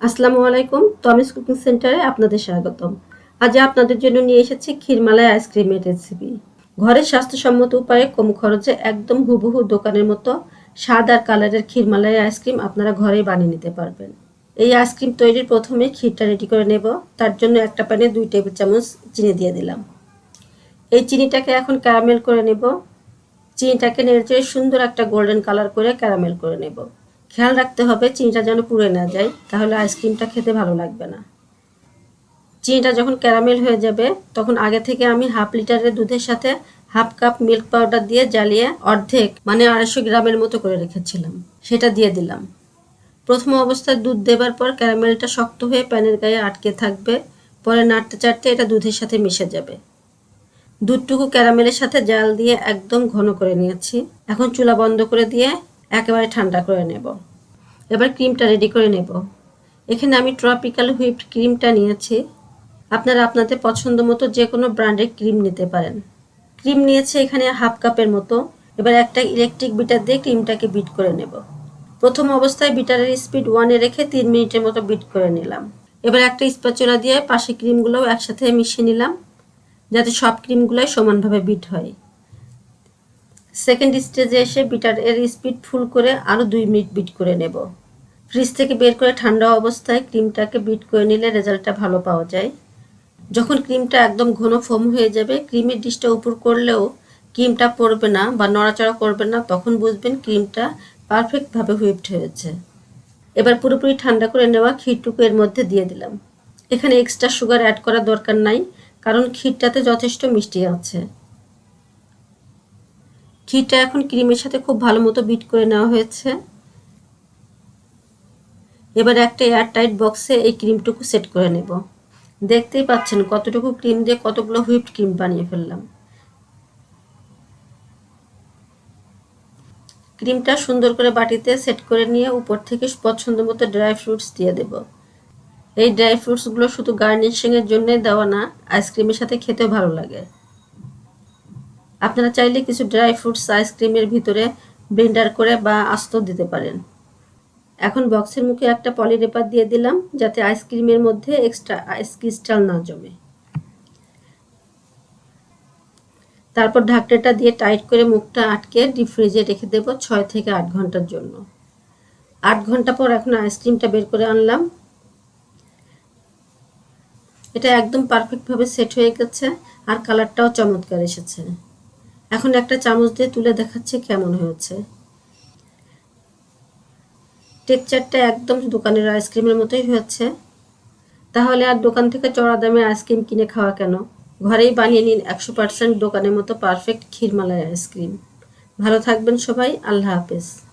আসসালামু আলাইকুম, টমিস কুকিং সেন্টারে আপনাদের স্বাগতম। আজ আপনাদের জন্য নিয়ে এসেছি ক্ষীরমালাই আইসক্রিমের রেসিপি। ঘরের স্বাস্থ্যসম্মত উপায়ে কম খরচে একদম হুবহু দোকানের মতো স্বাদ আর কালারের ক্ষীরমালাই আইসক্রিম আপনারা ঘরেই বানিয়ে নিতে পারবেন। এই আইসক্রিম তৈরির প্রথমে ক্ষীরটা রেডি করে নেব। তার জন্য একটা প্যানে দুই টেবিল চামচ চিনি দিয়ে দিলাম। এই চিনিটাকে এখন ক্যারামেল করে নেব। চিনিটাকে নেড়ে সুন্দর একটা গোল্ডেন কালার করে ক্যারামেল করে নেব। খেয়াল রাখতে হবে চিনিটা যেন পুড়ে না যায়, তাহলে আইসক্রিমটা খেতে ভালো লাগবে না। চিনিটা যখন ক্যারামেল হয়ে যাবে, তখন আগে থেকে আমি হাফ লিটারের দুধের সাথে হাফ কাপ মিল্ক পাউডার দিয়ে জ্বালিয়ে অর্ধেক মানে আড়াইশো গ্রামের মতো করে রেখেছিলাম। সেটা দিয়ে দিলাম। প্রথম অবস্থায় দুধ দেবার পর ক্যারামেলটা শক্ত হয়ে প্যানের গায়ে আটকে থাকবে, পরে নাড়তে চাড়তে এটা দুধের সাথে মিশে যাবে। দুধটুকু ক্যারামেলের সাথে জাল দিয়ে একদম ঘন করে নিয়েছি। এখন চুলা বন্ধ করে দিয়ে একেবারে ঠান্ডা করে নেব। এবার ক্রিমটা রেডি করে নেব। এখানে আমি ট্রপিক্যাল হুইপড ক্রিমটা নিয়েছি। আপনারা আপনাদের পছন্দ মতো যে কোনো ব্র্যান্ডের ক্রিম নিতে পারেন। ক্রিম নিয়েছে এখানে হাফ কাপের মতো। এবার একটা ইলেকট্রিক বিটার দিয়ে ক্রিমটাকে বিট করে নেব। প্রথম অবস্থায় বিটারের স্পিড ওয়ানে রেখে তিন মিনিটের মতো বিট করে নিলাম। এবার একটা স্প্যাচুলা দিয়ে পাশে ক্রিমগুলোও একসাথে মিশিয়ে নিলাম, যাতে সব ক্রিমগুলোই সমানভাবে বিট হয়। সেকেন্ড স্টেজে এসে বিটার এর স্পিড ফুল করে আরও দুই মিনিট বিট করে নেব। ফ্রিজ থেকে বের করে ঠান্ডা অবস্থায় ক্রিমটাকে বিট করে নিলে রেজাল্টটা ভালো পাওয়া যায়। যখন ক্রিমটা একদম ঘন ফোম হয়ে যাবে ক্রিমের ডিশটা উপর করলেও ক্রিমটা পড়বে না বা নড়াচড়া করবে না, তখন বুঝবেন ক্রিমটা পারফেক্টভাবে হুইপড হয়েছে। এবার পুরোপুরি ঠান্ডা করে নেওয়া ক্ষীরটুকু এর মধ্যে দিয়ে দিলাম। এখানে এক্সট্রা সুগার অ্যাড করার দরকার নাই, কারণ ক্ষীরটাতে যথেষ্ট মিষ্টি আছে। ক্ষীরটা এখন ক্রিমের সাথে খুব ভালো মতো বিট করে নেওয়া হয়েছে। এবার একটা এয়ার টাইট বক্সে এই ক্রিমটুকু সেট করে নেব। দেখতেই পাচ্ছেন কতটুকু ক্রিম দিয়ে কতগুলো হুইপড ক্রিম বানিয়ে ফেললাম। ক্রিমটা সুন্দর করে বাটিতে সেট করে নিয়ে উপর থেকে পছন্দ মতো ড্রাই ফ্রুটস দিয়ে দেব। এই ড্রাই ফ্রুটসগুলো শুধু গার্নিশিংয়ের জন্যই দেওয়া না, আইসক্রিমের সাথে খেতেও ভালো লাগে। আপনারা চাইলে কিছু ড্রাই ফ্রুটস, আইসক্রিমের ভিতরে ব্লেন্ডার করে বা আস্ত দিতে পারেন। এখন বক্সের মুখে একটা পলিরেপার দিয়ে দিলাম, যাতে আইসক্রিমের মধ্যে এক্সট্রা ক্রিস্টাল না জমে। তারপর ঢাকনাটা দিয়ে টাইট করে মুখটা আটকে ডিপ ফ্রিজে রেখে দেব ছয় থেকে আট ঘণ্টার জন্য। আট ঘণ্টা পর এখন আইসক্রিমটা বের করে আনলাম। এটা একদম পারফেক্টভাবে সেট হয়ে গেছে আর কালারটাও চমৎকার এসেছে। এখন একটা চামচ দিয়ে তুলে দেখাচ্ছে কেমন হয়েছে। টেক্সচারটা একদম দোকানের আইসক্রিমের মতোই হয়েছে। তাহলে আর দোকান থেকে চড়া দামে আইসক্রিম কিনে খাওয়া কেন? ঘরেই বানিয়ে নিন একশো পার্সেন্ট দোকানের মতো পারফেক্ট ক্ষীরমালাই আইসক্রিম। ভালো থাকবেন সবাই, আল্লাহ হাফেজ।